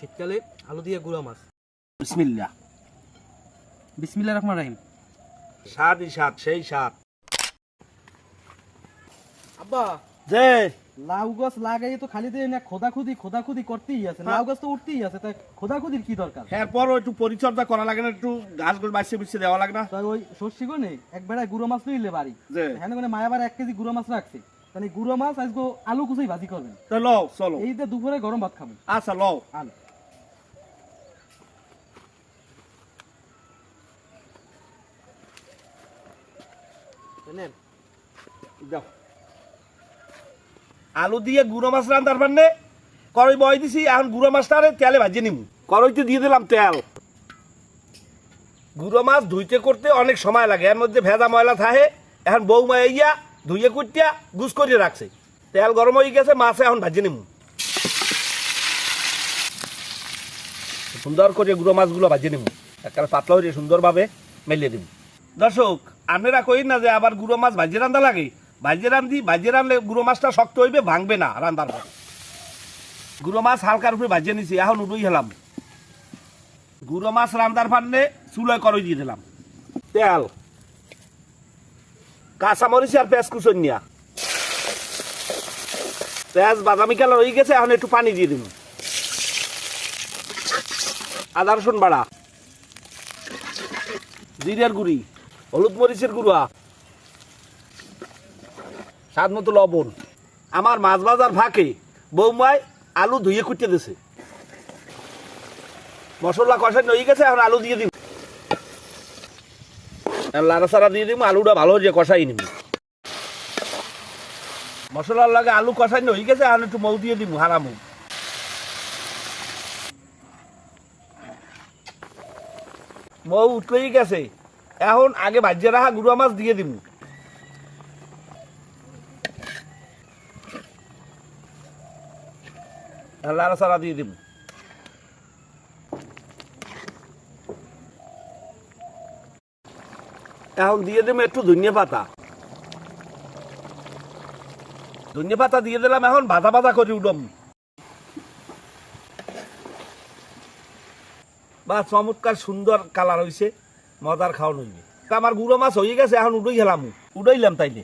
শীতকালে আলু দিয়ে গুঁড়া মাছ। বিসমিল্লা বিসমিল্লা রহমান রাহিম। স্বাদই স্বাদ সেই স্বাদ। আব্বা। যে লাউ গাছ লাগাই তো খালি দিয়ে না খোদাখুদি খোদাখুদি করতেই আছে। লাউ গাছ তো উঠতেই আছে তাই খোদাখুদির কি দরকার? এরপরও একটু পরিচর্যা করা লাগে না একটু গাছ গোছ বাঁচিয়ে বিছিয়ে দেওয়া লাগে না। তাই ওই শস্যি গনে এক বেড়ায় গুঁড়ো মাছ লইলে বাড়ি। হ্যাঁ মানে মায়াবার এক কেজি গুঁড়ো মাছ রাখছে। তাহলে গুঁড়ো মাছ আজকে আলু কুচাই ভাজি করবেন। তো লও চলো। এই যে দুপুরে গরম ভাত খাবেন আচ্ছা লও। আলু। আলু দিয়ে গুঁড়ো মাছ রান্নার পারনে? করই বয় দিছি এখন গুঁড়ো মাছটা আরে তেলে ভাজিয়ে নিমু। করইতে দিয়ে দিলাম তেল। গুঁড়ো মাছ ধুইতে করতে অনেক সময় লাগে এর মধ্যে ভেজা ময়লা থাকে এখন বউ মাইয়া ধুইয়ে কুটিয়া গুস করে রাখছে। তেল গরম হয়ে গেছে মাছে এখন ভাজিয়ে নিমু। সুন্দর করে গুঁড়ো মাছগুলো ভাজিয়ে নিমু। একটা পাতলা হয়ে সুন্দরভাবে মেলিয়ে দিব দর্শক আপনারা কই না যে আবার গুঁড়ো মাছ ভাজিয়ে রান্দা লাগে? ভাজিয়ে রান্ধি ভাজিয়ে রানলে গুঁড়ো মাছটা শক্ত হইবে, ভাঙবে না রান্দার পর। গুঁড়ো মাছ হালকার উপরে ভাজিয়ে নিছি, এখন উড়ুই হেলাম। গুঁড়ো মাছ রান্দার পারলে চুলায় করই দিয়ে দিলাম। তেল। কাঁচা মরিচ আর পেঁয়াজ কুচন নিয়া। পেঁয়াজ বাদামি কালার হয়ে গেছে, এখন একটু পানি দিয়ে দিব। আদা রসুন বাড়া। জিরের গুড়ি। হলুদ মরিচের গুঁড়া, স্বাদ মতো লবণ। আমার মাছ বাজার ফাঁকে বৌমায় আলু ধুয়ে কুটে দিছে। মশলা কষাই নই গেছে, এখন আলু দিয়ে দিব। লাড়া সারা দিয়ে দিব, আলুটা ভালো যে কষাই নিবি। মশলার লাগে আলু কষাই নই গেছে, এখন একটু মৌ দিয়ে দিব, হারামু। মৌ উঠলেই গেছে। এখন আগে ভাজিয়ে রাখা গুঁড়া মাছ দিয়ে দিব লাড়া সারা দিয়ে দিব এখন দিয়ে দেবো একটু ধনিয়া পাতা। ধনিয়া পাতা দিয়ে দিলাম, এখন ভাজা ভাজা করে উঠম বা চমৎকার সুন্দর কালার হয়েছে মজার খাওয়ান হইবে তা আমার গুঁড়ো মাছ হয়ে গেছে এখন উড়ই গেলাম উড়াইলাম তাইলে।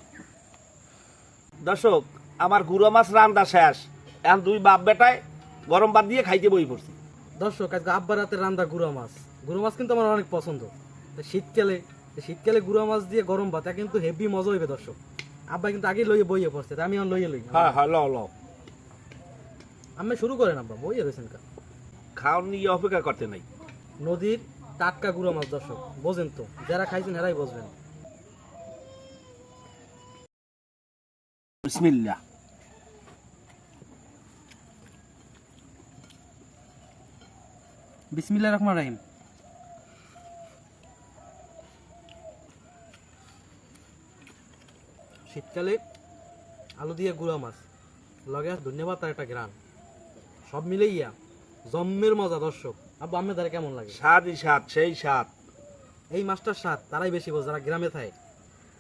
দর্শক আমার গুঁড়ো মাছ রান্দা শেষ। এখন দুই বাপ বেটায় গরম ভাত দিয়ে খাইতে বই পড়ছি। দর্শক আজকে আব্বার রাতে রান্দা গুঁড়া মাছ। গুঁড়ো মাছ কিন্তু আমার অনেক পছন্দ। শীতকালে শীতকালে গুঁড়া মাছ দিয়ে গরম ভাত কিন্তু হেভি মজা হইবে দর্শক। আব্বা কিন্তু আগে লইয়ে বইয়ে পড়ছে আমি এখন লইয়ে লই হ্যাঁ হ্যাঁ ল ল আমি শুরু করেন আব্বা বইয়ে রয়েছেন কা? খাওয়ান নিয়ে অপেক্ষা করতে নাই। নদীর টাটকা গুঁড়া মাছ দর্শক। বোঝেন তো যারা খাইছেন হেরাই বুঝবেন। বিসমিল্লা বিসমিল্লা রহমান রাহিম। শীতকালে আলু দিয়ে গুঁড়া মাছ। লগে ধন্যবাদ তার একটা গ্রান সব মিলেইয়া জম্মের মজা দর্শক। আব্বা আমের দ্বারা কেমন লাগে? স্বাদই স্বাদ সেই স্বাদ। এই মাছটার স্বাদ তারাই বেশি বোঝে যারা গ্রামে থাকে।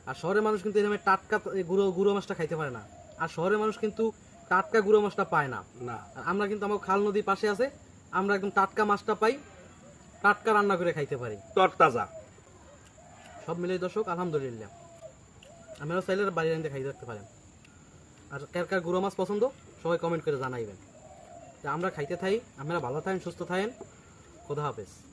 আর শহরের মানুষ কিন্তু এরকম টাটকা গুঁড়ো গুঁড়ো মাছটা খাইতে পারে না। আর শহরের মানুষ কিন্তু টাটকা গুঁড়ো মাছটা পায় না। না। আমরা কিন্তু আমার খাল নদীর পাশে আছে আমরা একদম টাটকা মাছটা পাই টাটকা রান্না করে খাইতে পারি। তরতাজা। সব মিলে দর্শক আলহামদুলিল্লাহ। আপনারা চাইলে বাড়ি রান্না খাইতে রাখতে পারেন। আর কার কার গুঁড়ো মাছ পছন্দ সবাই কমেন্ট করে জানাইবেন। আমরা খাইতে থাই আপনারা ভালো থাকেন সুস্থ থাকেন। খোদা হাফেজ।